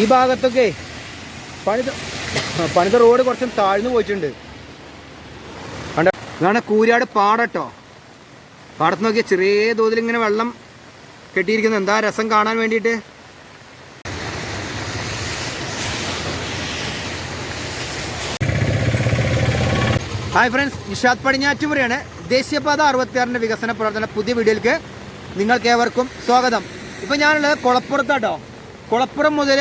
ഈ ഭാഗത്തൊക്കെ പണിത പണിത റോഡ് കുറച്ചും താഴ്ന്നു പോയിട്ടുണ്ട്. കണ്ട ഇതാണ് കൂരാട് പാടട്ടോ പാടത്ത് നോക്കിയാൽ ചെറിയ തോതിൽ ഇങ്ങനെ വെള്ളം കെട്ടിയിരിക്കുന്നത് എന്താ രസം കാണാൻ വേണ്ടിയിട്ട്? ഹായ് ഫ്രണ്ട്സ് നിഷാദ് പടിഞ്ഞാറ്റുമുറിയാണ് ദേശീയപാത അറുപത്തിയാറിന്റെ വികസന പ്രവർത്തന പുതിയ വീഡിയോയിലേക്ക് നിങ്ങൾക്ക് ഏവർക്കും സ്വാഗതം. ഇപ്പം ഞാനുള്ളത് കുളപ്പുറത്താട്ടോ. കുളപ്പുറം മുതൽ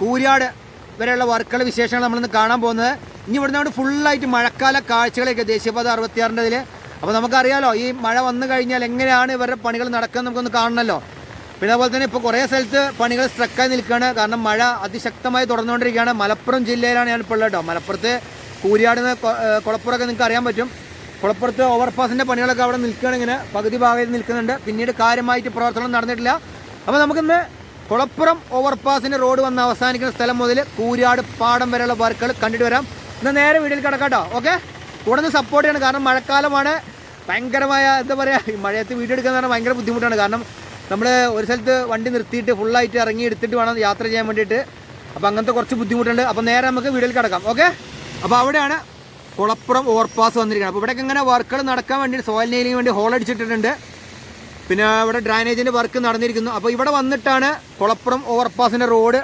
കൂരിയാട് വരെയുള്ള വർക്കുകളുടെ വിശേഷങ്ങൾ നമ്മളിന്ന് കാണാൻ പോകുന്നത്. ഇനി ഇവിടുന്ന് അവിടെ ഫുള്ളായിട്ട് മഴക്കാല കാഴ്ചകളൊക്കെ ദേശീയപാത അറുപത്തിയാറിന്റെ ഇതിൽ അപ്പോൾ നമുക്കറിയാലോ ഈ മഴ വന്നു കഴിഞ്ഞാൽ എങ്ങനെയാണ് ഇവരുടെ പണികൾ നടക്കുന്നത് നമുക്കൊന്ന് കാണണമല്ലോ പിന്നെ അതുപോലെ തന്നെ ഇപ്പോൾ കുറേ സ്ഥലത്ത് പണികൾ സ്ട്രക്കായി നിൽക്കുകയാണ്. കാരണം മഴ അതിശക്തമായി തുടർന്നുകൊണ്ടിരിക്കുകയാണ്. മലപ്പുറം ജില്ലയിലാണ് ഞാനിപ്പോൾ ഉള്ളത് കേട്ടോ. മലപ്പുറത്ത് കൂരിയാട് കുളപ്പുറമൊക്കെ നിങ്ങൾക്ക് അറിയാൻ പറ്റും. കുളപ്പുറത്ത് ഓവർപാസിന്റെ പണികളൊക്കെ അവിടെ നിൽക്കുകയാണ് ഇങ്ങനെ. പകുതി ഭാഗത്ത് നിൽക്കുന്നുണ്ട്. പിന്നീട് കാര്യമായിട്ട് പ്രവർത്തനം നടന്നിട്ടില്ല. അപ്പോൾ നമുക്കിന്ന് കുളപ്പുറം ഓവർപാസിന്റെ റോഡ് വന്ന് അവസാനിക്കുന്ന സ്ഥലം മുതൽ കൂരാട് പാടം വരെയുള്ള വർക്കുകൾ കണ്ടിട്ട് വരാം. എന്നാൽ നേരെ വീട്ടിൽ കിടക്കാട്ടോ കേട്ടോ. ഓക്കെ? കൂടെ നിന്ന് സപ്പോർട്ട് ചെയ്യണം. കാരണം മഴക്കാലമാണ്. ഭയങ്കരമായ എന്താ പറയുക ഈ മഴയത്ത് വീഡിയോ എടുക്കുക എന്ന് പറഞ്ഞാൽ ഭയങ്കര ബുദ്ധിമുട്ടാണ്. കാരണം നമ്മൾ ഒരു സ്ഥലത്ത് വണ്ടി നിർത്തിയിട്ട് ഫുള്ളായിട്ട് ഇറങ്ങി എടുത്തിട്ട് വേണം യാത്ര ചെയ്യാൻ വേണ്ടിയിട്ട്. അപ്പോൾ അങ്ങനത്തെ കുറച്ച് ബുദ്ധിമുട്ടുണ്ട്. അപ്പോൾ നേരെ നമുക്ക് വീടിൽ കിടക്കാം. ഓക്കെ? അപ്പോൾ അവിടെയാണ് കുളപ്പുറം ഓവർപാസ് വന്നിരിക്കുന്നത്. അപ്പോൾ ഇവിടെയൊക്കെ ഇങ്ങനെ വർക്കുകൾ നടക്കാൻ വേണ്ടി സോയിൽ നെയിലിന് വേണ്ടി ഹോൾ അടിച്ചിട്ടിട്ടുണ്ട്. പിന്നെ ഇവിടെ ഡ്രൈനേജിന്റെ വർക്ക് നടന്നിരിക്കുന്നു. അപ്പോൾ ഇവിടെ വന്നിട്ടാണ് കുളപ്പുറം ഓവർപാസിന്റെ റോഡ്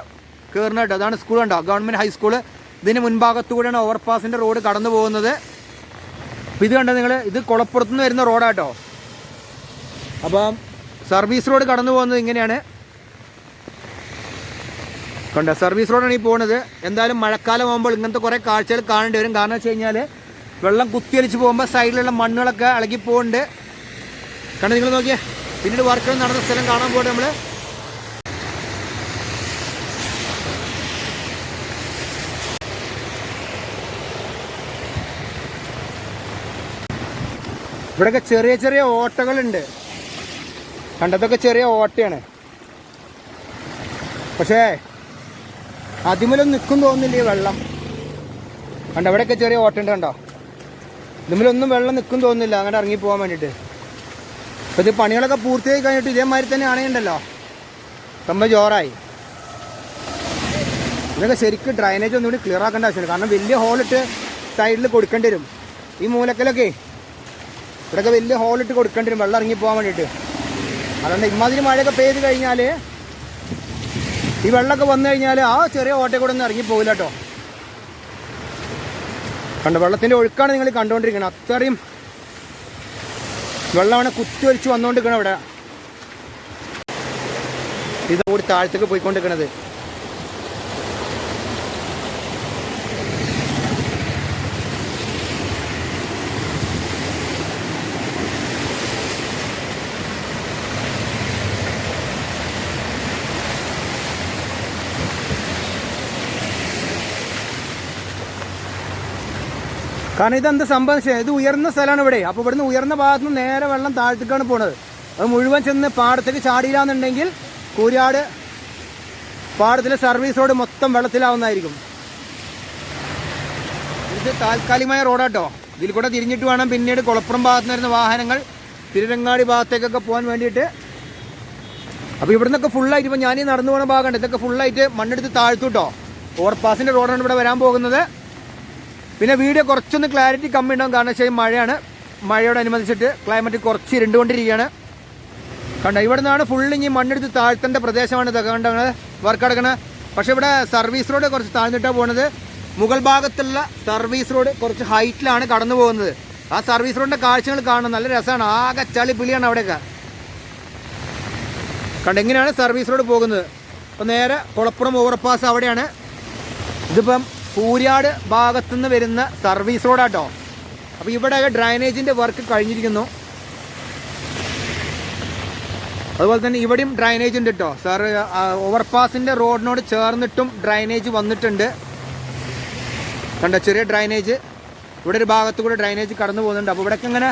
കയറുന്നത് കേട്ടോ അതാണ് സ്കൂൾ കണ്ടോ? ഗവൺമെന്റ് ഹൈസ്കൂൾ ഇതിന് മുൻഭാഗത്തുകൂടെയാണ് ഓവർപാസിന്റെ റോഡ് കടന്നു പോകുന്നത്. അപ്പോൾ ഇത് കണ്ടോ നിങ്ങൾ ഇത് കുളപ്പുറത്ത് നിന്ന് വരുന്ന റോഡാട്ടോ അപ്പം സർവീസ് റോഡ് കടന്നു പോകുന്നത് ഇങ്ങനെയാണ്. കണ്ട? സർവീസ് റോഡാണ് ഈ പോകുന്നത് എന്തായാലും മഴക്കാലം ആകുമ്പോൾ ഇങ്ങനത്തെ കുറേ കാഴ്ചകൾ കാണേണ്ടി വരും. കാരണം വെച്ച് കഴിഞ്ഞാൽ വെള്ളം കുത്തിയലിച്ച് പോകുമ്പോൾ സൈഡിലുള്ള മണ്ണുകളൊക്കെ ഇളകി കണ്ട് നിങ്ങൾ നോക്കിയേ. പിന്നീട് വർക്കുകൾ നടന്ന സ്ഥലം കാണാൻ പോകട്ടെ നമ്മൾ ഇവിടെയൊക്കെ ചെറിയ ചെറിയ ഓട്ടകളുണ്ട്. കണ്ടതൊക്കെ ചെറിയ ഓട്ടയാണ്. പക്ഷേ അതിമലൊന്നും നിൽക്കും തോന്നുന്നില്ല ഈ വെള്ളം. കണ്ട ഇവിടെയൊക്കെ ചെറിയ ഓട്ടുണ്ട് കണ്ടോ? ഇതിമലൊന്നും വെള്ളം നിൽക്കും തോന്നുന്നില്ല. അങ്ങനെ ഇറങ്ങി പോകാൻ വേണ്ടിയിട്ട്. അപ്പോൾ ഇത് പണികളൊക്കെ പൂർത്തിയായി കഴിഞ്ഞിട്ട് ഇതേമാതിരി തന്നെ അണയുണ്ടല്ലോ സംഭവം ജോറായി. ഇതൊക്കെ ശരിക്കും ഡ്രൈനേജ് ഒന്നുകൂടി ക്ലിയർ ആക്കേണ്ട ആവശ്യമില്ല. കാരണം വലിയ ഹോളിട്ട് സൈഡിൽ കൊടുക്കേണ്ടി വരും. ഈ മൂലക്കലൊക്കെ ഇവിടെയൊക്കെ വലിയ ഹോളിട്ട് കൊടുക്കേണ്ടി വരും. വെള്ളം ഇറങ്ങി പോകാൻ വേണ്ടിയിട്ട്. അതുകൊണ്ട് ഇമാതിരി മഴയൊക്കെ പെയ്ത് കഴിഞ്ഞാൽ ഈ വെള്ളമൊക്കെ വന്നു കഴിഞ്ഞാൽ ആ ചെറിയ ഓട്ടയിൽ കൂടെ ഒന്നും ഇറങ്ങി പോകില്ല കേട്ടോ. കണ്ടോ? വെള്ളത്തിന്റെ ഒഴുക്കാണ് നിങ്ങൾ കണ്ടുകൊണ്ടിരിക്കുന്നത്. അത്രയും വെള്ളമാണ് കുത്തി ഒലിച്ച് വന്നുകൊണ്ടിരിക്കണം അവിടെ. ഇത് കൂടി താഴത്തേക്ക് പോയിക്കൊണ്ടിരിക്കണത്. കാരണം ഇതെന്ത് സംഭവിച്ചത് ഇത് ഉയർന്ന സ്ഥലമാണ് ഇവിടെ. അപ്പോൾ ഇവിടുന്ന് ഉയർന്ന ഭാഗത്ത് നിന്ന് നേരെ വെള്ളം താഴ്ത്തിക്കാണ് പോണത്. അത് മുഴുവൻ ചെന്ന് പാടത്തേക്ക് ചാടിയില്ലാന്നുണ്ടെങ്കിൽ കൂരിയാട് പാടത്തിലെ സർവീസോട് മൊത്തം വെള്ളത്തിലാവുന്നതായിരിക്കും. ഇത് താൽക്കാലികമായ റോഡാട്ടോ. ഇതിൽ കൂടെ തിരിഞ്ഞിട്ട് വേണം പിന്നീട് കുളപ്പുറം ഭാഗത്ത് നിന്ന് വരുന്ന വാഹനങ്ങൾ തിരുരങ്ങാടി ഭാഗത്തേക്കൊക്കെ പോകാൻ വേണ്ടിയിട്ട്. അപ്പോൾ ഇവിടുന്നൊക്കെ ഫുള്ളായിട്ട് ഇപ്പോൾ ഞാനീ നടന്നു പോകുന്ന ഭാഗമുണ്ട് ഇതൊക്കെ ഫുള്ളായിട്ട് മണ്ണെടുത്ത് താഴ്ത്തു കേട്ടോ ഓവർപാസിന്റെ റോഡാണ് ഇവിടെ വരാൻ പോകുന്നത്. പിന്നെ വീഡിയോ കുറച്ചൊന്ന് ക്ലാരിറ്റി കമ്മി ഉണ്ടാവും കാരണം വെച്ചാൽ മഴയാണ്. മഴയോട് മഴയോടനുബന്ധിച്ചിട്ട് ക്ലൈമറ്റ് കുറച്ച് ഇരുണ്ടുകൊണ്ടിരിക്കുകയാണ്. കണ്ടോ ഇവിടെ നിന്നാണ് ഫുള്ള് ഇനി മണ്ണെടുത്ത് താഴ്ത്തേണ്ട പ്രദേശമാണ് ഇതൊക്കെ. കണ്ടത് വർക്ക് അടക്കണത് പക്ഷേ ഇവിടെ സർവീസ് റോഡ് കുറച്ച് താഴ്ന്നിട്ടാണ് പോകുന്നത് മുഗൾ ഭാഗത്തുള്ള സർവീസ് റോഡ് കുറച്ച് ഹൈറ്റിലാണ് കടന്നു പോകുന്നത്. ആ സർവീസ് റോഡിന്റെ കാഴ്ചകൾ കാണാൻ നല്ല രസമാണ്. ആകെ ചളി പിളിയാണ് അവിടെയൊക്കെ. കണ്ട എങ്ങനെയാണ് സർവീസ് റോഡ് പോകുന്നത്. അപ്പോൾ നേരെ കുളപ്പുറം ഓവർപാസ് അവിടെയാണ്. ഇതിപ്പം കൂരിയാട് ഭാഗത്തുനിന്ന് വരുന്ന സർവീസ് റോഡാട്ടോ അപ്പോൾ ഇവിടെ ഡ്രൈനേജിന്റെ വർക്ക് കഴിഞ്ഞിരിക്കുന്നു. അതുപോലെ തന്നെ ഇവിടെയും ഡ്രൈനേജ് ഉണ്ട് കേട്ടോ സാർ ഓവർപാസിന്റെ റോഡിനോട് ചേർന്നിട്ടും ഡ്രൈനേജ് വന്നിട്ടുണ്ട്. കണ്ട ചെറിയ ഡ്രൈനേജ് ഇവിടെ ഒരു ഭാഗത്തു കൂടെ ഡ്രൈനേജ് കടന്നു പോകുന്നുണ്ട്. അപ്പോൾ ഇവിടെയൊക്കെ ഇങ്ങനെ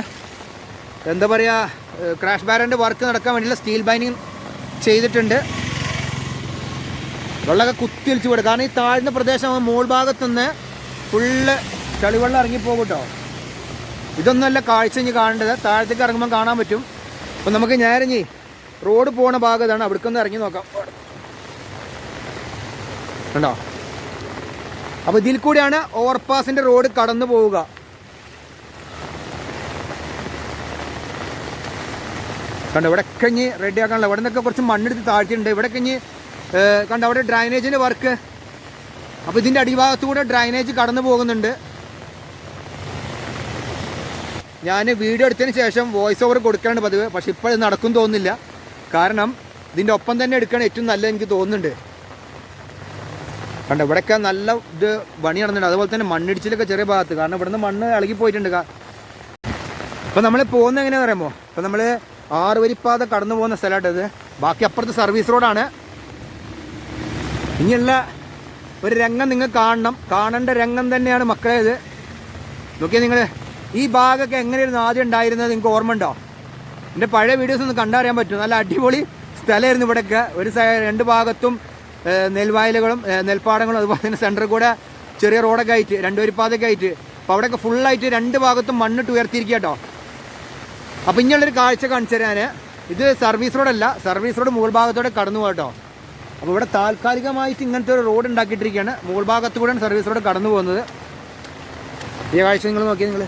എന്താ പറയുക ക്രാഷ് ബാരന്റെ വർക്ക് നടക്കാൻ വേണ്ടിയുള്ള സ്റ്റീൽ ബൈനിങ് ചെയ്തിട്ടുണ്ട്. വെള്ളമൊക്കെ കുത്തിയൊലിച്ച് വിടും. കാരണം ഈ താഴ്ന്ന പ്രദേശം മോൾ ഭാഗത്തുനിന്ന് ഫുള്ള് ചളിവെള്ളം ഇറങ്ങിപ്പോകും കേട്ടോ. ഇതൊന്നുമല്ല കാഴ്ച ഇനി കാണേണ്ടത്. താഴത്തേക്ക് ഇറങ്ങുമ്പോൾ കാണാൻ പറ്റും. അപ്പം നമുക്ക് ഞാനിഞ്ഞി റോഡ് പോണ ഭാഗത്താണ് അവിടേക്കൊന്ന് ഇറങ്ങി നോക്കാം. കണ്ടോ? അപ്പോൾ ഇതിൽ കൂടിയാണ് ഓവർപാസിന്റെ റോഡ് കടന്നു പോവുക. കണ്ടോ? ഇവിടെ കഴിഞ്ഞ് റെഡിയാക്കാനുള്ള ഇവിടെ നിന്നൊക്കെ കുറച്ച് മണ്ണെടുത്ത് താഴ്ത്തിയിട്ടുണ്ട്. ഇവിടെ കഞ്ഞി കണ്ടോ അവിടെ ഡ്രൈനേജിന്റെ വർക്ക്. അപ്പോൾ ഇതിന്റെ അടിഭാഗത്തൂടെ ഡ്രൈനേജ് കടന്നു പോകുന്നുണ്ട്. ഞാൻ വീഡിയോ എടുത്തതിന് ശേഷം വോയിസ് ഓവർ കൊടുക്കാനാണ് പതിവ്. പക്ഷെ ഇപ്പോൾ ഇത് നടക്കും തോന്നുന്നില്ല. കാരണം ഇതിന്റെ ഒപ്പം തന്നെ എടുക്കാൻ ഏറ്റവും നല്ലത് എനിക്ക് തോന്നുന്നുണ്ട്. കണ്ട ഇവിടെയൊക്കെ നല്ല ഇത് പണി നടന്നിട്ടുണ്ട്. അതുപോലെ തന്നെ മണ്ണിടിച്ചിലൊക്കെ ചെറിയ ഭാഗത്ത്. കാരണം ഇവിടുന്ന് മണ്ണ് ഇളകി പോയിട്ടുണ്ട്. അപ്പോൾ നമ്മൾ പോകുന്നത് എങ്ങനെയാണെന്ന് പറയുമ്പോൾ ഇപ്പം നമ്മൾ ആറ് വരിപ്പാത കടന്നു പോകുന്ന സ്ഥലമായിട്ടത്. ബാക്കി അപ്പുറത്ത് സർവീസ് റോഡാണ്. ഇനിയുള്ള ഒരു രംഗം നിങ്ങൾ കാണണം. കാണേണ്ട രംഗം തന്നെയാണ് മക്കളെ നോക്കിയാൽ നിങ്ങൾ ഈ ഭാഗമൊക്കെ എങ്ങനെയായിരുന്നു ആദ്യം ഉണ്ടായിരുന്നത്? നിങ്ങൾക്ക് ഓർമ്മ ഉണ്ടോ എന്റെ പഴയ വീഡിയോസ് ഒന്ന് കണ്ടറിയാൻ പറ്റും നല്ല അടിപൊളി സ്ഥലമായിരുന്നു ഇവിടെയൊക്കെ. ഒരു രണ്ട് ഭാഗത്തും നെൽവയലുകളും നെൽപ്പാടങ്ങളും അതുപോലെ തന്നെ സെന്ററിൽ കൂടെ ചെറിയ റോഡൊക്കെ ആയിട്ട് രണ്ടുപേരിപ്പാതൊക്കെ ആയിട്ട്. അപ്പോൾ അവിടെയൊക്കെ ഫുള്ളായിട്ട് രണ്ട് ഭാഗത്തും മണ്ണിട്ട് ഉയർത്തിയിരിക്കുക കേട്ടോ. അപ്പോൾ ഇങ്ങനെയുള്ളൊരു കാഴ്ച കാണിച്ചു തരാൻ ഇത് സർവീസ് റോഡല്ല സർവീസ് റോഡ് മുകൾ ഭാഗത്തോടെ കടന്നു പോകട്ടോ അപ്പോൾ ഇവിടെ താൽക്കാലികമായിട്ട് ഇങ്ങനത്തെ ഒരു റോഡ് ഉണ്ടാക്കിയിട്ടിരിക്കുകയാണ്. മുകൾ ഭാഗത്ത് കൂടെയാണ് സർവീസ് റോഡ് കടന്നു പോകുന്നത്. ഈ കാഴ്ച നിങ്ങൾ നോക്കിയാൽ നിങ്ങൾ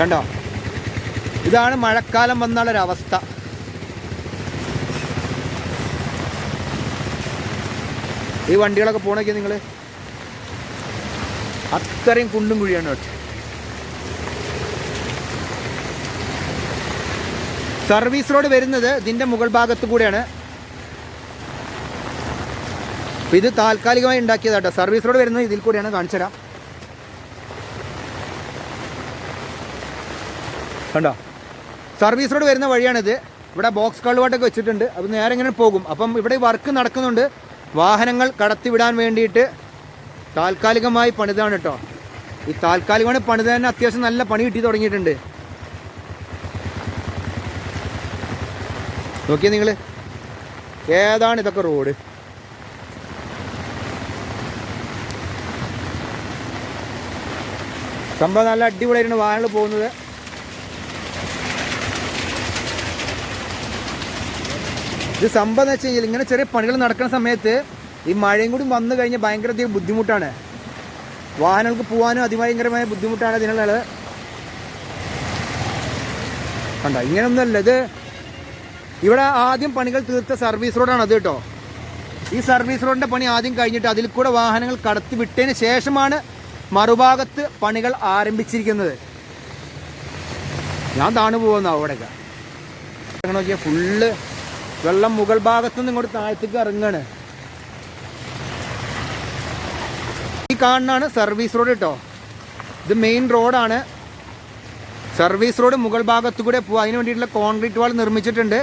കണ്ടോ? ഇതാണ് മഴക്കാലം വന്നാലൊരവസ്ഥ ഈ വണ്ടികളൊക്കെ പോണൊക്കെ നിങ്ങൾ അത്രയും കുണ്ടും കുഴിയാണ് കേട്ടോ. സർവീസ് റോഡ് വരുന്നത് ഇതിന്റെ മുകൾ ഭാഗത്ത് കൂടെയാണ്. അപ്പോൾ ഇത് താൽക്കാലികമായി ഉണ്ടാക്കിയതാട്ടോ. സർവീസ് റോഡ് വരുന്നത് ഇതിൽ കൂടെയാണ് കാണിച്ചു തരാം. കണ്ടോ? സർവീസ് റോഡ് വരുന്ന വഴിയാണിത്. ഇവിടെ ബോക്സ് കള്ളുവാട്ടൊക്കെ വെച്ചിട്ടുണ്ട്. അത് നേരെ ഇങ്ങനെ പോകും. അപ്പം ഇവിടെ വർക്ക് നടക്കുന്നുണ്ട്. വാഹനങ്ങൾ കടത്തിവിടാൻ വേണ്ടിയിട്ട് താൽക്കാലികമായി പണിതാണ് കേട്ടോ. ഈ താൽക്കാലികമായി പണിത് തന്നെ അത്യാവശ്യം നല്ല പണി കിട്ടി തുടങ്ങിയിട്ടുണ്ട്. നോക്കിയേ നിങ്ങൾ ഏതാണ് ഇതൊക്കെ റോഡ്? സംഭവം നല്ല അടിപൊളിയായിട്ടാണ് വാഹനങ്ങൾ പോകുന്നത്. ഇത് സംഭവം എന്ന് വെച്ച് കഴിഞ്ഞാൽ ഇങ്ങനെ ചെറിയ പണികൾ നടക്കുന്ന സമയത്ത് ഈ മഴയും കൂടി വന്നു കഴിഞ്ഞാൽ ഭയങ്കര അധികം ബുദ്ധിമുട്ടാണ്. വാഹനങ്ങൾക്ക് പോകാനും അതിഭയങ്കരമായ ബുദ്ധിമുട്ടാണ് അതിനുള്ള കണ്ട ഇങ്ങനെയൊന്നുമല്ല ഇത് ഇവിടെ ആദ്യം പണികൾ തീർത്ത സർവീസ് റോഡാണ് അത് കേട്ടോ. ഈ സർവീസ് റോഡിന്റെ പണി ആദ്യം കഴിഞ്ഞിട്ട് അതിൽ കൂടെ വാഹനങ്ങൾ കടത്തി വിട്ടതിന് ശേഷമാണ് മറുഭാഗത്ത് പണികൾ ആരംഭിച്ചിരിക്കുന്നത്. ഞാൻ താണു പോകുന്ന അവിടെയൊക്കെ. നോക്കിയാൽ ഫുള്ള് വെള്ളം മുകൾ ഭാഗത്തു നിന്ന് ഇങ്ങോട്ട് താഴത്തേക്ക് ഇറങ്ങാണ്. ഈ കാണുന്നതാണ് സർവീസ് റോഡ് കേട്ടോ. ഇത് മെയിൻ റോഡാണ് സർവീസ് റോഡ് മുകൾ ഭാഗത്തു കൂടെ പോകുക അതിന് വേണ്ടിയിട്ടുള്ള കോൺക്രീറ്റ് വാൾ നിർമ്മിച്ചിട്ടുണ്ട്.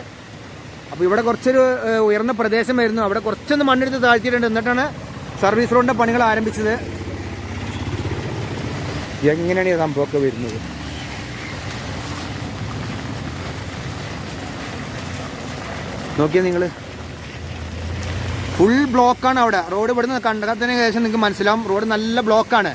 അപ്പോൾ ഇവിടെ കുറച്ചൊരു ഉയർന്ന പ്രദേശം പ്രദേശമായിരുന്നു അവിടെ കുറച്ചൊന്ന് മണ്ണെടുത്ത് താഴ്ത്തിയിട്ടുണ്ട്. എന്നിട്ടാണ് സർവീസ് റോഡിന്റെ പണികൾ ആരംഭിച്ചത്. എങ്ങനെയാണ് ഈ സംഭവമൊക്കെ വരുന്നത്? നോക്കിയാൽ നിങ്ങൾ ഫുൾ ബ്ലോക്കാണ് അവിടെ. റോഡ് ഇവിടുന്ന് കണ്ടതിന് ശേഷം നിങ്ങൾക്ക് മനസ്സിലാവും. റോഡ് നല്ല ബ്ലോക്കാണ്.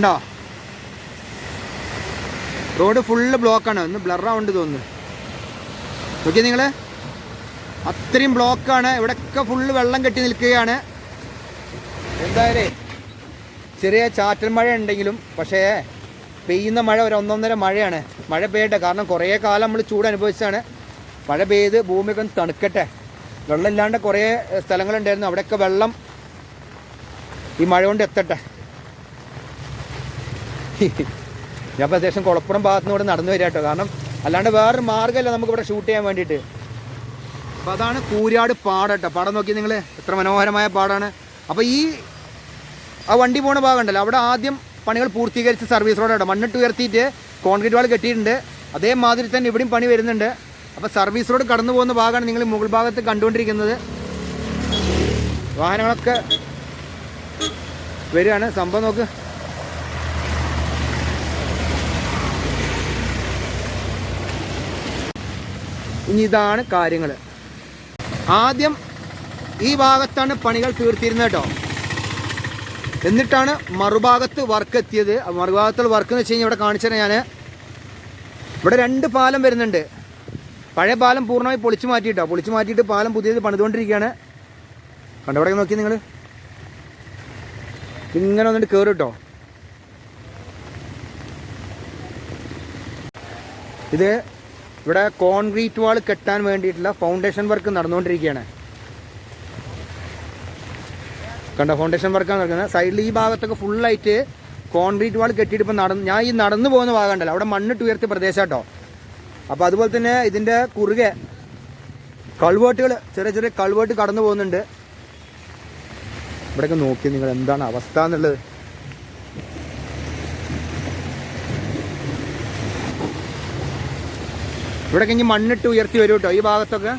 കണ്ടോ? റോഡ് ഫുള്ള് ബ്ലോക്കാണ് ഒന്ന് ബ്ലറാവുണ്ട് തോന്നുന്നു. നോക്കിയാൽ നിങ്ങൾ അത്രയും ബ്ലോക്കാണ് ഇവിടെയൊക്കെ ഫുള്ള് വെള്ളം കെട്ടി നിൽക്കുകയാണ്. എന്തായാലും ചെറിയ ചാറ്റൽ മഴ ഉണ്ടെങ്കിലും പക്ഷേ പെയ്യുന്ന മഴ ഒരു ഒന്നൊന്നര മഴയാണ്. മഴ പെയ്യട്ടെ കാരണം കുറേ കാലം നമ്മൾ ചൂട് അനുഭവിച്ചാണ് മഴ പെയ്ത് ഭൂമിയൊക്കെ ഒന്ന് തണുക്കട്ടെ. വെള്ളം ഇല്ലാണ്ട് കുറേ സ്ഥലങ്ങളുണ്ടായിരുന്നു. അവിടെയൊക്കെ വെള്ളം ഈ മഴ കൊണ്ട് എത്തട്ടെ. ഞാൻ ഇപ്പോൾ അത്യാവശ്യം കുളപ്പുറം ഭാഗത്തുനിന്ന് നടന്നു വരിക കേട്ടോ. കാരണം അല്ലാണ്ട് വേറൊരു മാർഗമല്ല നമുക്ക് ഇവിടെ ഷൂട്ട് ചെയ്യാൻ വേണ്ടിയിട്ട്. അപ്പോൾ അതാണ് കൂരാട് പാടം കേട്ടോ. പാടം നോക്കി നിങ്ങൾ എത്ര മനോഹരമായ പാടാണ്. അപ്പോൾ ഈ ആ വണ്ടി പോണ ഭാഗം ഉണ്ടല്ലോ. അവിടെ ആദ്യം പണികൾ പൂർത്തീകരിച്ച് സർവീസ് റോഡ് കേട്ടോ മണ്ണിട്ട് ഉയർത്തിയിട്ട് കോൺക്രീറ്റ് വാൾ കെട്ടിയിട്ടുണ്ട്. അതേമാതിരി തന്നെ ഇവിടെയും പണി വരുന്നുണ്ട്. അപ്പോൾ സർവീസ് റോഡ് കടന്നു പോകുന്ന ഭാഗമാണ് നിങ്ങൾ മുകൾ ഭാഗത്ത് കണ്ടുകൊണ്ടിരിക്കുന്നത്. വാഹനങ്ങളൊക്കെ വരികയാണ്. സംഭവം നോക്ക്. ഇനി ഇതാണ് കാര്യങ്ങൾ ആദ്യം ഈ ഭാഗത്താണ് പണികൾ തീർത്തിരുന്നത് കേട്ടോ. എന്നിട്ടാണ് മറുഭാഗത്ത് വർക്ക് എത്തിയത്. മറുഭാഗത്തുള്ള വർക്ക് എന്ന് വെച്ച് കഴിഞ്ഞാൽ ഇവിടെ കാണിച്ചത് ഞാൻ ഇവിടെ രണ്ട് പാലം വരുന്നുണ്ട്. പഴയ പാലം പൂർണമായി പൊളിച്ചു മാറ്റിയിട്ടോ. പൊളിച്ചു മാറ്റിയിട്ട് പാലം പുതിയത് പണിതുകൊണ്ടിരിക്കുകയാണ്. കണ്ടവിടെ നോക്കി നിങ്ങൾ ഇങ്ങനെ വന്നിട്ട് കയറും കേട്ടോ. ഇത് ഇവിടെ കോൺക്രീറ്റ് വാൾ കെട്ടാൻ വേണ്ടിയിട്ടുള്ള ഫൗണ്ടേഷൻ വർക്ക് നടന്നുകൊണ്ടിരിക്കുകയാണ്. കണ്ട ഫൗണ്ടേഷൻ വർക്കാണ് നടക്കുന്നത്. സൈഡിൽ ഈ ഭാഗത്തൊക്കെ ഫുള്ളായിട്ട് കോൺക്രീറ്റ് വാൾ കെട്ടിയിട്ട് ഇപ്പം നടന്ന് ഞാൻ ഈ നടന്നു പോകുന്ന ഭാഗം ഉണ്ടല്ലോ അവിടെ മണ്ണിട്ട് ഉയർത്തിയ പ്രദേശം കേട്ടോ. അപ്പോൾ അതുപോലെ തന്നെ ഇതിന്റെ കുറുകെ കൾവേട്ടുകൾ ചെറിയ ചെറിയ കൾവേട്ട് കടന്നു പോകുന്നുണ്ട്. ഇവിടെയൊക്കെ നോക്കി നിങ്ങൾ എന്താണ് അവസ്ഥ എന്നുള്ളത്? ഇവിടെയൊക്കെ ഇനി മണ്ണിട്ട് ഉയർത്തി വരും കേട്ടോ ഈ ഭാഗത്തൊക്കെ.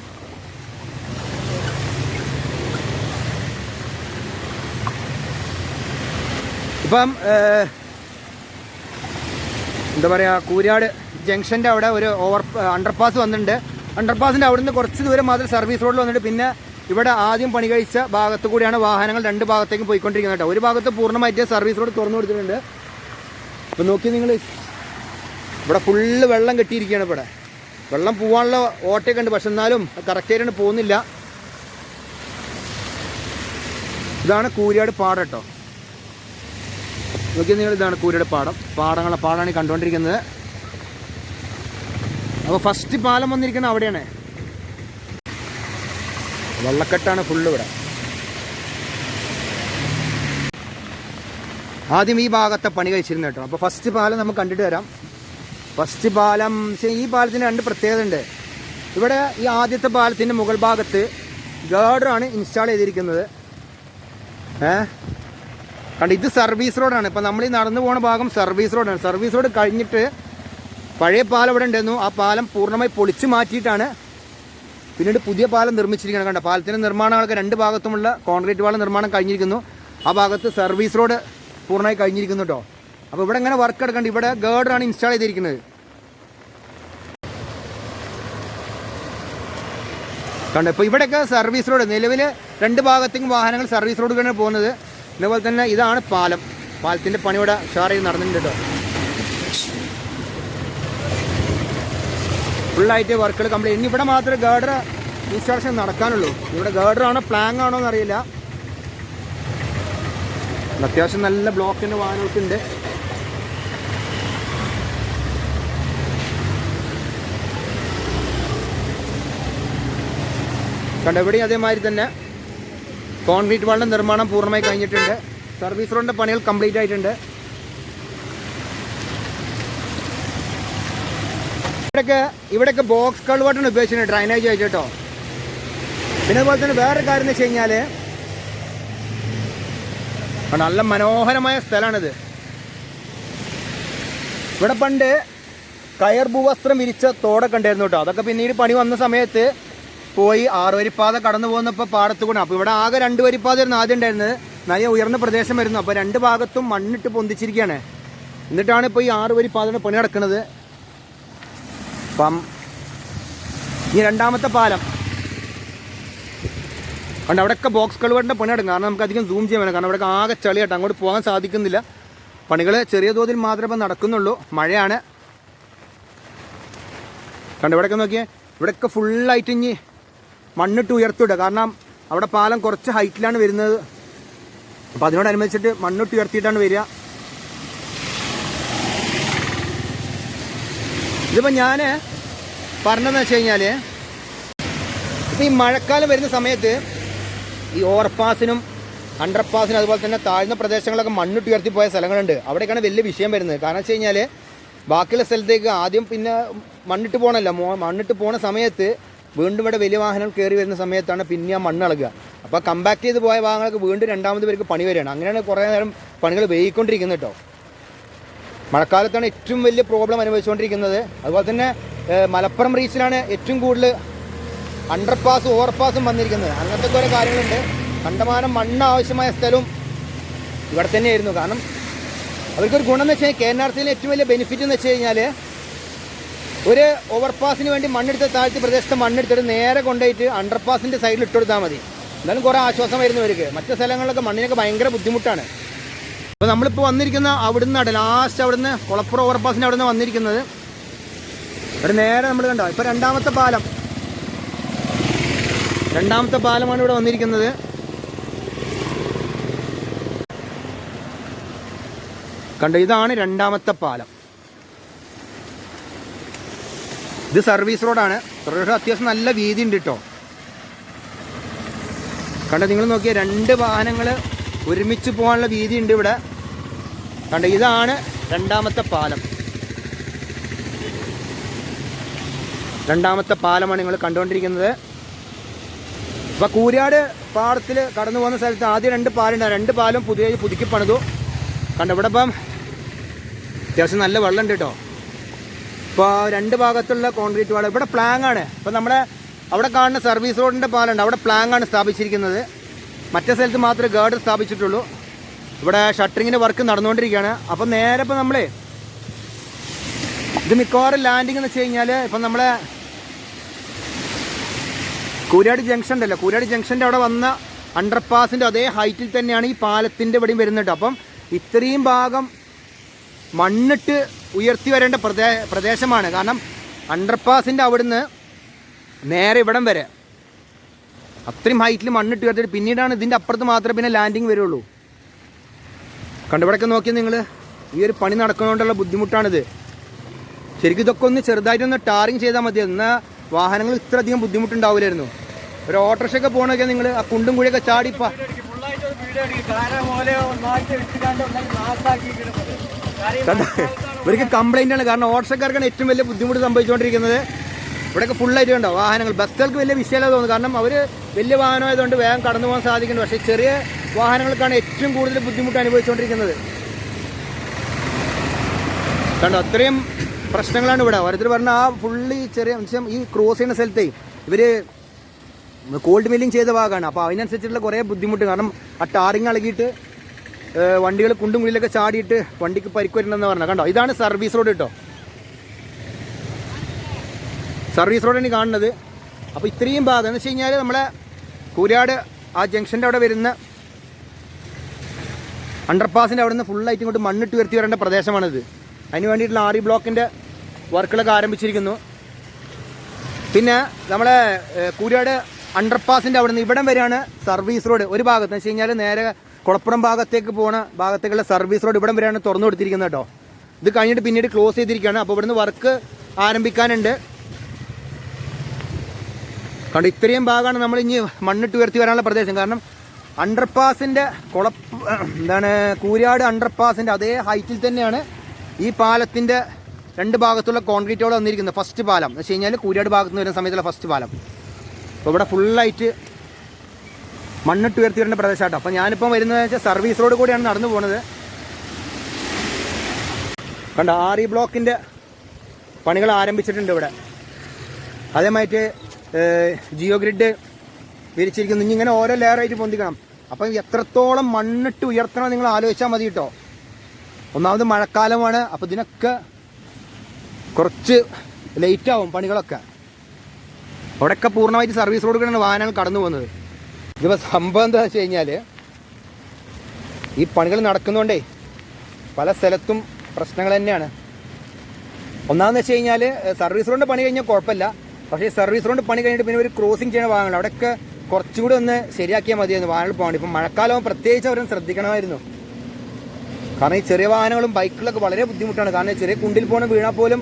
ഇപ്പം എന്താ പറയുക കൂരാട് ജംഗ്ഷന്റെ അവിടെ ഒരു ഓവർ അണ്ടർപാസ് വന്നിട്ടുണ്ട്. അണ്ടർപാസിന്റെ നിന്ന് കുറച്ച് ദൂരം മാത്രം സർവീസ് റോഡിൽ വന്നിട്ട് പിന്നെ ഇവിടെ ആദ്യം പണി കഴിച്ച ഭാഗത്തു കൂടിയാണ് വാഹനങ്ങൾ രണ്ട് ഭാഗത്തേക്കും പോയിക്കൊണ്ടിരിക്കുന്നത് കേട്ടോ ഒരു ഭാഗത്ത് പൂർണമായിട്ട് സർവീസ് റോഡ് തുറന്നു കൊടുത്തിട്ടുണ്ട്. ഇപ്പം നോക്കി നിങ്ങൾ ഇവിടെ ഫുള്ള് വെള്ളം കെട്ടിയിരിക്കുകയാണ് ഇവിടെ. വെള്ളം പോകാനുള്ള ഓട്ടയൊക്കെ ഉണ്ട് പക്ഷെ എന്നാലും കറക്റ്റ് ആയിട്ട് പോകുന്നില്ല. ഇതാണ് കൂരിയാട് പാടം കേട്ടോ. നോക്കി നിങ്ങൾ ഇതാണ് കൂരിയാട് പാടം. പാടങ്ങളെ പാടാണ് കണ്ടുകൊണ്ടിരിക്കുന്നത്. അപ്പോൾ ഫസ്റ്റ് പാലം വന്നിരിക്കുന്നത് അവിടെയാണ്. വെള്ളക്കെട്ടാണ് ഫുള്ള് ഇവിടെ. ആദ്യം ഈ ഭാഗത്തെ പണി കഴിച്ചിരുന്നു കേട്ടോ. അപ്പോൾ ഫസ്റ്റ് പാലം നമുക്ക് കണ്ടിട്ട് വരാം. ഫസ്റ്റ് പാലം ഈ പാലത്തിന് രണ്ട് പ്രത്യേകത ഉണ്ട്. ഇവിടെ ഈ ആദ്യത്തെ പാലത്തിന്റെ മുകൾ ഭാഗത്ത് ഗാർഡറാണ് ഇൻസ്റ്റാൾ ചെയ്തിരിക്കുന്നത്. ഏഹ് കണ്ട് ഇത് സർവീസ് റോഡാണ് ഇപ്പം നമ്മൾ ഈ നടന്നു പോകുന്ന ഭാഗം സർവീസ് റോഡാണ് സർവീസ് റോഡ് കഴിഞ്ഞിട്ട് പഴയ പാലം ഇവിടെ ഉണ്ടായിരുന്നു ആ പാലം പൂർണമായി പൊളിച്ചു മാറ്റിയിട്ടാണ് പിന്നീട് പുതിയ പാലം നിർമ്മിച്ചിരിക്കുന്നത്. കണ്ട? പാലത്തിന്റെ നിർമ്മാണങ്ങളൊക്കെ രണ്ട് ഭാഗത്തുമുള്ള കോൺക്രീറ്റ് പാലം നിർമ്മാണം കഴിഞ്ഞിരിക്കുന്നു. ആ ഭാഗത്ത് സർവീസ് റോഡ് പൂർണമായി കഴിഞ്ഞിരിക്കുന്നു കേട്ടോ അപ്പോൾ ഇവിടെ ഇങ്ങനെ വർക്ക് എടുക്കണ്ട. ഇവിടെ ഗേർഡറാണ് ഇൻസ്റ്റാൾ ചെയ്തിരിക്കുന്നത്. കണ്ടോ ഇപ്പോൾ ഇവിടെയൊക്കെ സർവീസ് റോഡ് നിലവിൽ രണ്ട് ഭാഗത്തേക്കും വാഹനങ്ങൾ സർവീസ് റോഡ് റോഡിലാണ് പോകുന്നത്. അതുപോലെ തന്നെ ഇതാണ് പാലം. പാലത്തിന്റെ പണി ഇവിടെ ഷാർ ചെയ്ത് നടന്നിട്ടുണ്ട് കേട്ടോ. ഫുള്ളായിട്ട് വർക്കുകൾ കംപ്ലീറ്റ് ഇനി ഇവിടെ മാത്രമേ ഗേർഡർ ഇൻസ്റ്റാളേഷൻ നടക്കാനുള്ളൂ. ഇവിടെ ഗേർഡർ ആണോ പ്ലാങ് ആണോ എന്നറിയില്ല. അത്യാവശ്യം നല്ല ബ്ലോക്കിന്റെ വാഹനമൊക്കെ ഉണ്ട്. കണ്ടോ ഇവിടെയും അതേമാതിരി തന്നെ കോൺക്രീറ്റ് വാളിന്റെ നിർമ്മാണം പൂർണമായി കഴിഞ്ഞിട്ടുണ്ട്. സർവീസ് റോഡിന്റെ പണികൾ കംപ്ലീറ്റ് ആയിട്ടുണ്ട്. ഇവിടെയൊക്കെ ഇവിടെയൊക്കെ ബോക്സ് കൾവാട്ടാണ് ഉപയോഗിച്ചിട്ടുണ്ട് ഡ്രൈനേജ് ആയിട്ട് കേട്ടോ. പിന്നെ അതുപോലെ തന്നെ വേറൊരു കാര്യം എന്ന് വെച്ച് കഴിഞ്ഞാൽ നല്ല മനോഹരമായ സ്ഥലമാണിത്. ഇവിടെ പണ്ട് കയർ ഭൂവസ്ത്രം വിരിച്ച തോടൊക്കെ ഉണ്ടായിരുന്നു കേട്ടോ. അതൊക്കെ പിന്നീട് പണി വന്ന സമയത്ത് പോയി ആറ് വരിപ്പാത കടന്നു പോകുന്നപ്പോൾ പാടത്ത് കൂടെ. അപ്പോൾ ഇവിടെ ആകെ രണ്ട് വരിപ്പാതയായിരുന്നു ആദ്യം ഉണ്ടായിരുന്നത്. നല്ല ഉയർന്ന പ്രദേശം വരുന്നു. അപ്പോൾ രണ്ട് ഭാഗത്തും മണ്ണിട്ട് പൊന്തിച്ചിരിക്കുകയാണ്. എന്നിട്ടാണ് ഇപ്പോൾ ഈ ആറ് വരിപ്പാതയുടെ പണി നടക്കുന്നത്. അപ്പം ഈ രണ്ടാമത്തെ പാലം. കണ്ട് അവിടെയൊക്കെ ബോക്സ് കളുകളുടെ പണി നടക്കും. കാരണം നമുക്ക് അധികം സൂം ചെയ്യാൻ വേണം കാരണം അവിടെ ആകെ ചളിയായിട്ട് അങ്ങോട്ട് പോകാൻ സാധിക്കുന്നില്ല. പണികൾ ചെറിയ തോതിൽ മാത്രമേ നടക്കുന്നുള്ളൂ. മഴയാണ്. കണ്ട് ഇവിടെയൊക്കെ നോക്കിയേ. ഇവിടെയൊക്കെ ഫുള്ളായിട്ട് ഇനി മണ്ണിട്ട് ഉയർത്തിവിടുക. കാരണം അവിടെ പാലം കുറച്ച് ഹൈറ്റിലാണ് വരുന്നത്. അപ്പോൾ അതിനോടനുബന്ധിച്ചിട്ട് മണ്ണിട്ട് ഉയർത്തിയിട്ടാണ് വരിക. ഇതിപ്പോൾ ഞാൻ പറഞ്ഞതെന്ന് വെച്ച് കഴിഞ്ഞാൽ ഇപ്പോൾ ഈ മഴക്കാലം വരുന്ന സമയത്ത് ഈ ഓവർപാസിനും അണ്ടർപാസിനും അതുപോലെ തന്നെ താഴ്ന്ന പ്രദേശങ്ങളൊക്കെ മണ്ണിട്ട് ഉയർത്തി പോയ സ്ഥലങ്ങളുണ്ട്. അവിടേക്കാണ് വലിയ വിഷയം വരുന്നത്. കാരണം വെച്ച് കഴിഞ്ഞാൽ ബാക്കിയുള്ള സ്ഥലത്തേക്ക് ആദ്യം പിന്നെ മണ്ണിട്ട് പോകണമല്ലോ മണ്ണിട്ട് പോണ സമയത്ത് വീണ്ടും ഇവിടെ വലിയ വാഹനം കയറി വരുന്ന സമയത്താണ് പിന്നെ ആ മണ്ണ് ഇളകുക. അപ്പോൾ കമ്പാക്ട് ചെയ്ത് പോയ വാഹനങ്ങൾക്ക് വീണ്ടും രണ്ടാമത് പേർക്ക് പണി വരികയാണ്. അങ്ങനെയാണ് കുറേ നേരം പണികൾ വൈകിക്കൊണ്ടിരിക്കുന്നത് കേട്ടോ. മഴക്കാലത്താണ് ഏറ്റവും വലിയ പ്രോബ്ലം അനുഭവിച്ചുകൊണ്ടിരിക്കുന്നത്. അതുപോലെ തന്നെ മലപ്പുറം റീച്ചിലാണ് ഏറ്റവും കൂടുതൽ അണ്ടർപാസ് ഓവർപാസും വന്നിരിക്കുന്നത്. അങ്ങനത്തെ കുറേ കാര്യങ്ങളുണ്ട്. കണ്ടമാനം മണ്ണ് ആവശ്യമായ സ്ഥലവും ഇവിടെ തന്നെയായിരുന്നു. കാരണം അവർക്കൊരു ഗുണം എന്ന് വെച്ചാൽ കെ എൻ ആർ സിയിലെ ഏറ്റവും വലിയ ബെനിഫിറ്റ് എന്ന് വെച്ച് കഴിഞ്ഞാൽ ഒരു ഓവർപാസിന് വേണ്ടി മണ്ണെടുത്ത് താഴ്ത്തി പ്രദേശത്ത് മണ്ണെടുത്തിട്ട് നേരെ കൊണ്ടുപോയിട്ട് അണ്ടർപാസിന്റെ സൈഡിൽ ഇട്ട് കൊടുത്താൽ മതി. എന്നാലും കുറേ ആശ്വാസം വരുന്നു അവർക്ക് മറ്റു സ്ഥലങ്ങളിലൊക്കെ മണ്ണിനൊക്കെ ഭയങ്കര ബുദ്ധിമുട്ടാണ്. അപ്പോൾ നമ്മളിപ്പോൾ വന്നിരിക്കുന്ന അവിടുന്നാണ് ലാസ്റ്റ് അവിടുന്ന് കുളപ്പുറം ഓവർപാസിന്റെ അവിടുന്ന് വന്നിരിക്കുന്നത്. ഇവിടെ നേരെ നമ്മൾ കണ്ടോ ഇപ്പോൾ രണ്ടാമത്തെ പാലം. രണ്ടാമത്തെ പാലമാണ് ഇവിടെ വന്നിരിക്കുന്നത്. കണ്ടോ ഇതാണ് രണ്ടാമത്തെ പാലം. ഇത് സർവീസ് റോഡാണ് സർവീസ് റോഡ് അത്യാവശ്യം നല്ല വീതി ഉണ്ട് കേട്ടോ കണ്ട നിങ്ങൾ നോക്കിയ രണ്ട് വാഹനങ്ങൾ ഒരുമിച്ച് പോകാനുള്ള വീതി ഉണ്ട് ഇവിടെ. കണ്ട ഇതാണ് രണ്ടാമത്തെ പാലം. രണ്ടാമത്തെ പാലമാണ് നിങ്ങൾ കണ്ടുകൊണ്ടിരിക്കുന്നത്. അപ്പോൾ കൂരിയാട് പാടത്തിൽ കടന്നു പോകുന്ന സ്ഥലത്ത് ആദ്യം രണ്ട് പാലം ആ രണ്ട് പാലം പുതിയ പുതുക്കി പണിതു. കണ്ട ഇവിടെ ഇപ്പം അത്യാവശ്യം നല്ല വെള്ളമുണ്ട് കേട്ടോ ഇപ്പോൾ രണ്ട് ഭാഗത്തുള്ള കോൺക്രീറ്റ് വാൾ ഇവിടെ പ്ലാങ് ആണ്. ഇപ്പോൾ നമ്മുടെ അവിടെ കാണുന്ന സർവീസ് റോഡിന്റെ പാലുണ്ട് അവിടെ പ്ലാങ് ആണ് സ്ഥാപിച്ചിരിക്കുന്നത്. മറ്റേ സ്ഥലത്ത് മാത്രമേ ഗാർഡ് സ്ഥാപിച്ചിട്ടുള്ളൂ. ഇവിടെ ഷട്ടറിങ്ങിന്റെ വർക്ക് നടന്നുകൊണ്ടിരിക്കുകയാണ്. അപ്പം നേരെ ഇപ്പം നമ്മളെ ഇത് മിക്കവാറും ലാൻഡിംഗ് എന്ന് വെച്ച് കഴിഞ്ഞാൽ ഇപ്പം നമ്മളെ കൂരാടി ജംഗ്ഷൻ ഉണ്ടല്ലോ. കൂരാടി ജംഗ്ഷന്റെ അവിടെ വന്ന അണ്ടർപാസിന്റെ അതേ ഹൈറ്റിൽ തന്നെയാണ് ഈ പാലത്തിന്റെ ഇവിടെയും വരുന്നുണ്ട് അപ്പം ഇത്രയും ഭാഗം മണ്ണിട്ട് ഉയർത്തി വരേണ്ട പ്രദേ പ്രദേശമാണ്. കാരണം അണ്ടർപാസിന്റെ അവിടുന്ന് നേരെ ഇവിടം വരെ. അത്രയും ഹൈറ്റിൽ മണ്ണിട്ട് ഉയർത്തിയിട്ട് പിന്നീടാണ് ഇതിന്റെ അപ്പുറത്ത് മാത്രമേ പിന്നെ ലാൻഡിങ് വരുള്ളൂ. കണ്ടുപിടക്കം നോക്കിയാൽ നിങ്ങൾ ഈ ഒരു പണി നടക്കുന്നതുകൊണ്ടുള്ള ബുദ്ധിമുട്ടാണിത്. ശരിക്കും ഇതൊക്കെ ഒന്ന് ചെറുതായിട്ടൊന്ന് ടാറിങ് ചെയ്താൽ മതി. എന്നാൽ വാഹനങ്ങൾ ഇത്ര അധികം ബുദ്ധിമുട്ടുണ്ടാവില്ലായിരുന്നു. ഒരു ഓട്ടോറിക്ഷയൊക്കെ പോകണമെങ്കിൽ നിങ്ങൾ ആ കുണ്ടും കുഴിയൊക്കെ ചാടിപ്പാ ഇവർക്ക് കംപ്ലൈന്റ് ആണ്. കാരണം ഓട്ടോക്കാർക്കാണ് ഏറ്റവും വലിയ ബുദ്ധിമുട്ട് സംഭവിച്ചുകൊണ്ടിരിക്കുന്നത്. ഇവിടെയൊക്കെ ഫുള്ളായിട്ട് ഉണ്ടോ വാഹനങ്ങൾ. ബസ്സുകൾക്ക് വലിയ വിഷയമല്ല തോന്നുന്നു. കാരണം അവർ വലിയ വാഹനമായതുകൊണ്ട് വേഗം കടന്നു പോകാൻ സാധിക്കുന്നു പക്ഷേ ചെറിയ വാഹനങ്ങൾക്കാണ് ഏറ്റവും കൂടുതൽ ബുദ്ധിമുട്ട് അനുഭവിച്ചുകൊണ്ടിരിക്കുന്നത്. കണ്ടോ? അത്രയും പ്രശ്നങ്ങളാണ് ഇവിടെ. ഓരോരുത്തർ പറഞ്ഞ ആ ഫുള്ളി ചെറിയ വെച്ചാൽ ഈ ക്രോസ് ചെയ്യുന്ന സ്ഥലത്തേ ഇവർ കോൾഡ് മില്ലിങ് ചെയ്ത ഭാഗമാണ്. അപ്പോൾ അതിനനുസരിച്ചുള്ള കുറേ ബുദ്ധിമുട്ട്. കാരണം ആ ടാറിങ് ഇളകിയിട്ട് വണ്ടികൾ കുണ്ടും കുഴിയിലൊക്കെ ചാടിയിട്ട് വണ്ടിക്ക് പരിക്ക് വരുന്നെന്ന് പറഞ്ഞാൽ കണ്ടോ? ഇതാണ് സർവീസ് റോഡ് കേട്ടോ. സർവീസ് റോഡാണ് കാണുന്നത്. അപ്പോൾ ഇത്രയും ഭാഗം എന്ന് വെച്ച് കഴിഞ്ഞാൽ നമ്മളെ കൂരാട് ആ ജംഗ്ഷന്റെ അവിടെ വരുന്ന അണ്ടർപാസിന്റെ അവിടെ നിന്ന് ഫുള്ളായിട്ട് ഇങ്ങോട്ട് മണ്ണിട്ട് ഉയർത്തി വരേണ്ട പ്രദേശമാണിത്. അതിന് വേണ്ടിയിട്ടുള്ള ആറി ബ്ലോക്കിന്റെ വർക്കുകളൊക്കെ ആരംഭിച്ചിരിക്കുന്നു. പിന്നെ നമ്മളെ കൂരാട് അണ്ടർപാസിന്റെ അവിടെ നിന്ന് ഇവിടം വരെയാണ് സർവീസ് റോഡ്. ഒരു ഭാഗത്ത് എന്ന് വെച്ച് കഴിഞ്ഞാൽ നേരെ കുളപ്പുറം ഭാഗത്തേക്ക് പോണ ഭാഗത്തേക്കുള്ള സർവീസ് റോഡ് ഇവിടം വരെയാണ് തുറന്നു കൊടുത്തിരിക്കുന്നത് കേട്ടോ. ഇത് കഴിഞ്ഞിട്ട് പിന്നീട് ക്ലോസ് ചെയ്തിരിക്കുകയാണ്. അപ്പോൾ ഇവിടുന്ന് വർക്ക് ആരംഭിക്കാനുണ്ട്. കാരണം ഇത്രയും ഭാഗമാണ് നമ്മൾ ഇനി മണ്ണിട്ട് ഉയർത്തി വരാനുള്ള പ്രദേശം. കാരണം അണ്ടർപാസിന്റെ കുള എന്താണ് കൂരിയാട് അണ്ടർപാസിന്റെ അതേ ഹൈറ്റിൽ തന്നെയാണ് ഈ പാലത്തിന്റെ രണ്ട് ഭാഗത്തുള്ള കോൺക്രീറ്റോടെ വന്നിരിക്കുന്നത്. ഫസ്റ്റ് പാലം. എന്ന് വെച്ച് കഴിഞ്ഞാൽ കൂരാട് ഭാഗത്ത് നിന്ന് വരുന്ന സമയത്തുള്ള ഫസ്റ്റ് പാലം. അപ്പോൾ ഇവിടെ ഫുള്ളായിട്ട് മണ്ണിട്ട് ഉയർത്തിയിരുന്ന പ്രദേശമാട്ടോ അപ്പോൾ ഞാനിപ്പം വരുന്നത് വെച്ചാൽ സർവീസ് റോഡ് കൂടിയാണ് നടന്നു പോകുന്നത് കണ്ട ഇ ബ്ലോക്കിന്റെ പണികൾ ആരംഭിച്ചിട്ടുണ്ട് ഇവിടെ. അതേമായിട്ട് ജിയോ ഗ്രിഡ് വിരിച്ചിരിക്കുന്നു. ഇനി ഇങ്ങനെ ഓരോ ലെയറായിട്ട് പൊന്തിക്കണം. അപ്പം എത്രത്തോളം മണ്ണിട്ട് ഉയർത്തണം നിങ്ങൾ ആലോചിച്ചാൽ മതി കേട്ടോ. ഒന്നാമത് മഴക്കാലമാണ്. അപ്പോൾ ഇതിനൊക്കെ കുറച്ച് ലേറ്റാവും പണികളൊക്കെ. അവിടെയൊക്കെ പൂർണമായിട്ട് സർവീസ് റോഡ് റോഡുകളാണ് വാഹനങ്ങൾ കടന്നു പോകുന്നത് ഇതിപ്പോൾ സംഭവം എന്താ വെച്ച് കഴിഞ്ഞാൽ ഈ പണികൾ നടക്കുന്നതുകൊണ്ടേ പല സ്ഥലത്തും പ്രശ്നങ്ങൾ തന്നെയാണ്. ഒന്നാമെന്ന് വെച്ച് കഴിഞ്ഞാൽ സർവീസ് റോഡ് പണി കഴിഞ്ഞാൽ കുഴപ്പമില്ല. പക്ഷേ സർവീസ് റോഡ് പണി കഴിഞ്ഞിട്ട് പിന്നെ ഒരു ക്രോസിംഗ് ചെയ്യുന്ന വാഹനങ്ങൾ അവിടെയൊക്കെ കുറച്ചുകൂടി ഒന്ന് ശരിയാക്കിയാൽ മതിയായിരുന്നു. വാഹനങ്ങൾ പോകണം ഇപ്പം മഴക്കാലം പ്രത്യേകിച്ച് അവരും ശ്രദ്ധിക്കണമായിരുന്നു. കാരണം ഈ ചെറിയ വാഹനങ്ങളും ബൈക്കുകളൊക്കെ വളരെ ബുദ്ധിമുട്ടാണ്. കാരണം ചെറിയ കുണ്ടിൽ പോകണ വീണാൽ പോലും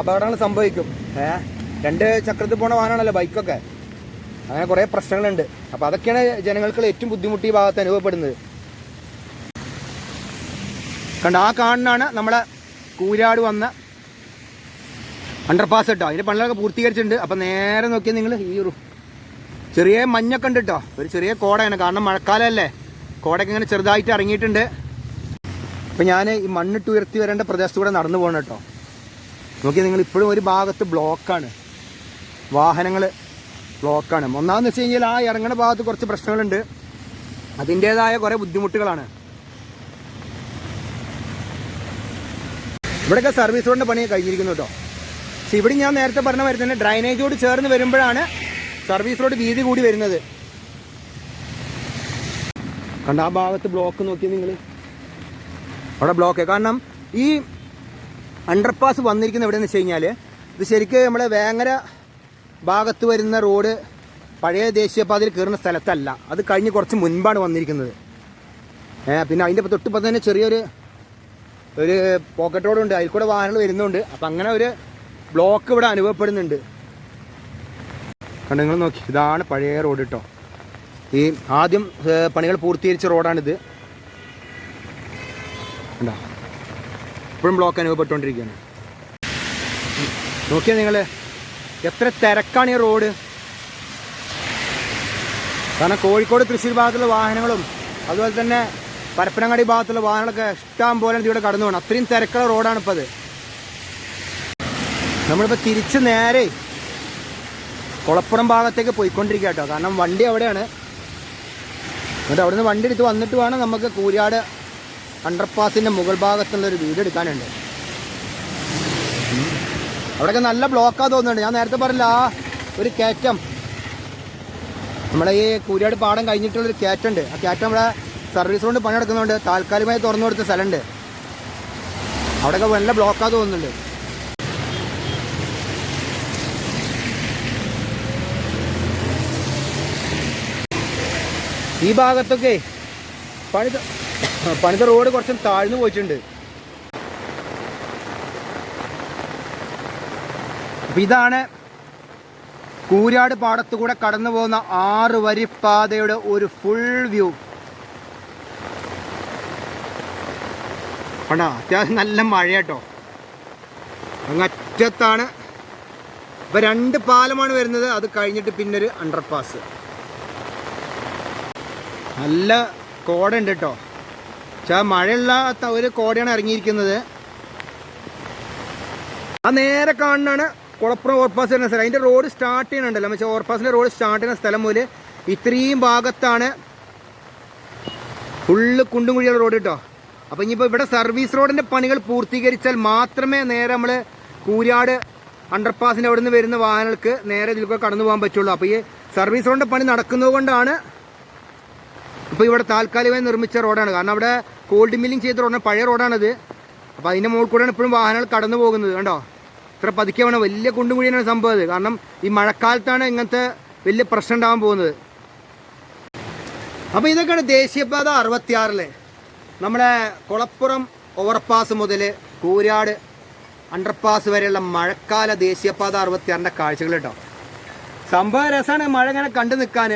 അപകടങ്ങൾ സംഭവിക്കും. ഏഹ് രണ്ട് ചക്രത്തിൽ പോണ വാഹനമാണല്ലോ ബൈക്കൊക്കെ? അങ്ങനെ കുറേ പ്രശ്നങ്ങളുണ്ട്. അപ്പോൾ അതൊക്കെയാണ് ജനങ്ങൾക്ക് ഏറ്റവും ബുദ്ധിമുട്ടി ഭാഗത്ത് അനുഭവപ്പെടുന്നത്. കണ്ട ആ കാണുന്നതാണ് നമ്മളെ കൂരാട് വന്ന അണ്ടർപാസ് കേട്ടോ അതിന്റെ പണികളൊക്കെ പൂർത്തീകരിച്ചിട്ടുണ്ട്. അപ്പം നേരെ നോക്കിയാൽ നിങ്ങൾ ഈ ഒരു ചെറിയ മഞ്ഞൊക്കെ ഉണ്ട് കേട്ടോ ഒരു ചെറിയ കോടയാണ്. കാരണം മഴക്കാലമല്ലേ കോടയൊക്കെ ഇങ്ങനെ ചെറുതായിട്ട് ഇറങ്ങിയിട്ടുണ്ട്. അപ്പം ഞാൻ ഈ മണ്ണിട്ട് ഉയർത്തി വരേണ്ട പ്രദേശത്തൂടെ നടന്നു പോകണം കേട്ടോ നോക്കിയാൽ നിങ്ങൾ ഇപ്പോഴും ഒരു ഭാഗത്ത് ബ്ലോക്കാണ് വാഹനങ്ങൾ ബ്ലോക്കാണ്. ഒന്നാമെന്ന് വെച്ച് കഴിഞ്ഞാൽ ആ ഇറങ്ങുന്ന ഭാഗത്ത് കുറച്ച് പ്രശ്നങ്ങളുണ്ട്. അതിന്റേതായ കുറേ ബുദ്ധിമുട്ടുകളാണ്. ഇവിടെയൊക്കെ സർവീസ് റോഡിന്റെ പണി കഴിഞ്ഞിരിക്കുന്നു കേട്ടോ. പക്ഷെ ഇവിടെ ഞാൻ നേരത്തെ പറഞ്ഞ മാതിരി തന്നെ ഡ്രൈനേജോട് ചേർന്ന് വരുമ്പോഴാണ് സർവീസ് റോഡ് വീതി കൂടി വരുന്നത്. കണ്ട ആ ഭാഗത്ത് ബ്ലോക്ക് നോക്കി നിങ്ങൾ അവിടെ ബ്ലോക്ക് കാരണം ഈ അണ്ടർപാസ് വന്നിരിക്കുന്നത് എവിടെയെന്ന് വെച്ച് കഴിഞ്ഞാൽ ഇത് ശരിക്കും നമ്മുടെ വേങ്ങര ഭാഗത്ത് വരുന്ന റോഡ് പഴയ ദേശീയപാതയിൽ കയറുന്ന സ്ഥലത്തല്ല. അത് കഴിഞ്ഞ് കുറച്ച് മുൻപാണ് വന്നിരിക്കുന്നത്. പിന്നെ അതിന്റെ തൊട്ടിപ്പം തന്നെ ചെറിയൊരു ഒരു പോക്കറ്റ് റോഡുണ്ട് അതിൽ കൂടെ വാഹനങ്ങൾ വരുന്നുണ്ട്. അപ്പം അങ്ങനെ ഒരു ബ്ലോക്ക് ഇവിടെ അനുഭവപ്പെടുന്നുണ്ട്. കണ്ടോ നിങ്ങൾ നോക്കി. ഇതാണ് പഴയ റോഡ് കേട്ടോ ഈ ആദ്യം പണികൾ പൂർത്തീകരിച്ച റോഡാണിത്. ഇപ്പോഴും ബ്ലോക്ക് അനുഭവപ്പെട്ടുകൊണ്ടിരിക്കുകയാണ്. നോക്കിയാൽ നിങ്ങൾ എത്ര തിരക്കാണ് ഈ റോഡ്? കാരണം കോഴിക്കോട് തൃശ്ശൂർ ഭാഗത്തുള്ള വാഹനങ്ങളും അതുപോലെ തന്നെ പരപ്പനങ്ങാടി ഭാഗത്തുള്ള വാഹനങ്ങളൊക്കെ ഇഷ്ടം പോലെ ഇവിടെ കടന്നു പോകണം അത്രയും തിരക്കുള്ള റോഡാണ് ഇപ്പോൾ അത് നമ്മളിപ്പോൾ തിരിച്ച് നേരെ കുളപ്പുറം ഭാഗത്തേക്ക് പോയിക്കൊണ്ടിരിക്കുക കേട്ടോ. കാരണം വണ്ടി അവിടെയാണ്. എന്നിട്ട് അവിടുന്ന് വണ്ടി എടുത്ത് വന്നിട്ട് വേണം നമുക്ക് കൂരിയാട് അണ്ടർപാസിന്റെ മുകൾ ഭാഗത്തുള്ള ഒരു വീട് എടുക്കാനുണ്ട്. അവിടെയൊക്കെ നല്ല ബ്ലോക്കാ തോന്നുന്നുണ്ട്. ഞാൻ നേരത്തെ പറഞ്ഞില്ല ഒരു കയറ്റം. നമ്മളെ ഈ കൂരിയാട് പാടം കഴിഞ്ഞിട്ടുള്ളൊരു കയറ്റുണ്ട് ആ കയറ്റം നമ്മളെ സർവീസ് കൊണ്ട് പണിയെടുക്കുന്നുണ്ട്. താൽക്കാലികമായി തുറന്നു കൊടുത്ത സ്ഥലമുണ്ട്. അവിടെയൊക്കെ നല്ല ബ്ലോക്കാ തോന്നുന്നുണ്ട്. ഈ ഭാഗത്തൊക്കെ പണിത പണിത റോഡ് കുറച്ചും താഴ്ന്നു പോയിട്ടുണ്ട്. അപ്പൊ ഇതാണ് കൂരാട് പാടത്തുകൂടെ കടന്നു പോകുന്ന ആറ് വരിപ്പാതയുടെ ഒരു ഫുൾ വ്യൂ കണ്ടോ? അത്യാവശ്യം നല്ല മഴ കേട്ടോ അങ്ങറ്റത്താണ് ഇപ്പം രണ്ട് പാലമാണ് വരുന്നത്. അത് കഴിഞ്ഞിട്ട് പിന്നെ ഒരു അണ്ടർപാസ് നല്ല കോട ഉണ്ട് കേട്ടോ. പക്ഷേ മഴയില്ലാത്ത ഒരു കോടയാണ് ഇറങ്ങിയിരിക്കുന്നത്. ആ നേരെ കാണുന്നതാണ് കുളപ്പുറം ഓവർപാസ് വരുന്ന സ്ഥലം. അതിന്റെ റോഡ് സ്റ്റാർട്ട് ചെയ്യണുണ്ടല്ലോ പക്ഷേ ഓവർപാസിന്റെ റോഡ് സ്റ്റാർട്ട് ചെയ്യുന്ന സ്ഥലം മുതൽ ഇത്രയും ഭാഗത്താണ് ഫുള്ള് കുണ്ടും കുഴിയുള്ള റോഡ് കേട്ടോ അപ്പോൾ ഇനിയിപ്പോൾ ഇവിടെ സർവീസ് റോഡിന്റെ പണികൾ പൂർത്തീകരിച്ചാൽ മാത്രമേ നേരെ നമ്മൾ കൂരാട് അണ്ടർപാസിന്റെ അവിടെ നിന്ന് വരുന്ന വാഹനങ്ങൾക്ക് നേരെ ഇതിലൂടെ കടന്നു പോകാൻ പറ്റുള്ളൂ. അപ്പോൾ ഈ സർവീസ് റോഡിന്റെ പണി നടക്കുന്നതുകൊണ്ടാണ് ഇപ്പോൾ ഇവിടെ താൽക്കാലികമായി നിർമ്മിച്ച റോഡാണ് കാരണം അവിടെ കോൾഡ് മില്ലിംഗ് ചെയ്ത റോഡാണ് പഴയ റോഡാണത് അപ്പോൾ അതിന്റെ മുകളിൽ കൂടെയാണ് ഇപ്പോഴും വാഹനങ്ങൾ കടന്നു പോകുന്നത്. കണ്ടോ? ഇത്ര പതുക്കെ വേണം. വലിയ കുണ്ടും കുഴിയാണ് സംഭവം അത്. കാരണം ഈ മഴക്കാലത്താണ് ഇങ്ങനത്തെ വലിയ പ്രശ്നം ഉണ്ടാകാൻ പോകുന്നത്. അപ്പോൾ ഇതൊക്കെയാണ് ദേശീയപാത അറുപത്തിയാറിൽ. നമ്മുടെ കുളപ്പുറം ഓവർപാസ് മുതൽ കൂരാട് അണ്ടർപാസ് വരെയുള്ള മഴക്കാല ദേശീയപാത അറുപത്തിയാറിന്റെ കാഴ്ചകൾ കേട്ടോ. സംഭവം രസമാണ് മഴ ഇങ്ങനെ കണ്ടു നിൽക്കാൻ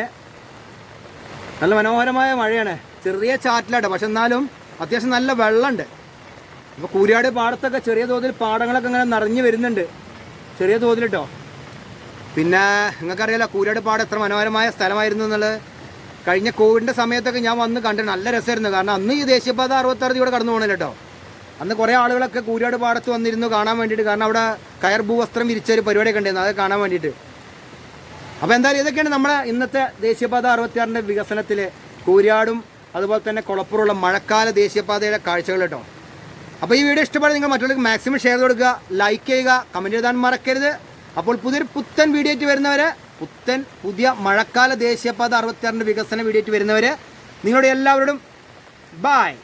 നല്ല മനോഹരമായ മഴയാണ്. ചെറിയ ചാറ്റിലാട്ടോ. പക്ഷെ എന്നാലും അത്യാവശ്യം നല്ല വെള്ളമുണ്ട്. ഇപ്പോൾ കൂരിയാട് പാടത്തൊക്കെ ചെറിയ തോതിൽ പാടങ്ങളൊക്കെ ഇങ്ങനെ നിറഞ്ഞു വരുന്നുണ്ട്. ചെറിയ തോതിൽ കേട്ടോ പിന്നെ നിങ്ങൾക്കറിയാലോ കൂരിയാട് പാടം എത്ര മനോഹരമായ സ്ഥലമായിരുന്നു എന്നുള്ളത്. കഴിഞ്ഞ കോവിഡിന്റെ സമയത്തൊക്കെ ഞാൻ വന്ന് കണ്ടു നല്ല രസമായിരുന്നു. കാരണം അന്ന് ഈ ദേശീയപാത അറുപത്താറ് ഇവിടെ കടന്നു പോകണില്ല കേട്ടോ. അന്ന് കുറേ ആളുകളൊക്കെ കൂരിയാട് പാടത്ത് വന്നിരുന്നു കാണാൻ വേണ്ടിയിട്ട്. കാരണം അവിടെ കയർ ഭൂവസ്ത്രം വിരിച്ചൊരു പരിപാടിയൊക്കെ ഉണ്ടായിരുന്നു. അത് കാണാൻ വേണ്ടിയിട്ട്. അപ്പോൾ എന്തായാലും ഇതൊക്കെയാണ് നമ്മുടെ ഇന്നത്തെ ദേശീയപാത അറുപത്തിയാറിന്റെ വികസനത്തിൽ കൂരിയാടും അതുപോലെ തന്നെ കുളപ്പുറമുള്ള മഴക്കാല ദേശീയപാതയുടെ കാഴ്ചകൾ കേട്ടോ. അപ്പോൾ ഈ വീഡിയോ ഇഷ്ടപ്പെടുന്ന നിങ്ങൾ മറ്റുള്ളവർക്ക് മാക്സിമം ഷെയർ കൊടുക്കുക ലൈക്ക് ചെയ്യുക കമന്റ് എഴുതാൻ മറക്കരുത്. അപ്പോൾ പുതിയൊരു പുത്തൻ വീഡിയോ ആയിട്ട് വരുന്നവരെ പുത്തൻ പുതിയ മഴക്കാല ദേശീയപാത അറുപത്തിയാറിന്റെ വികസന വീഡിയോ ആയിട്ട് വരുന്നവരെ നിങ്ങളുടെ എല്ലാവരോടും ബായ്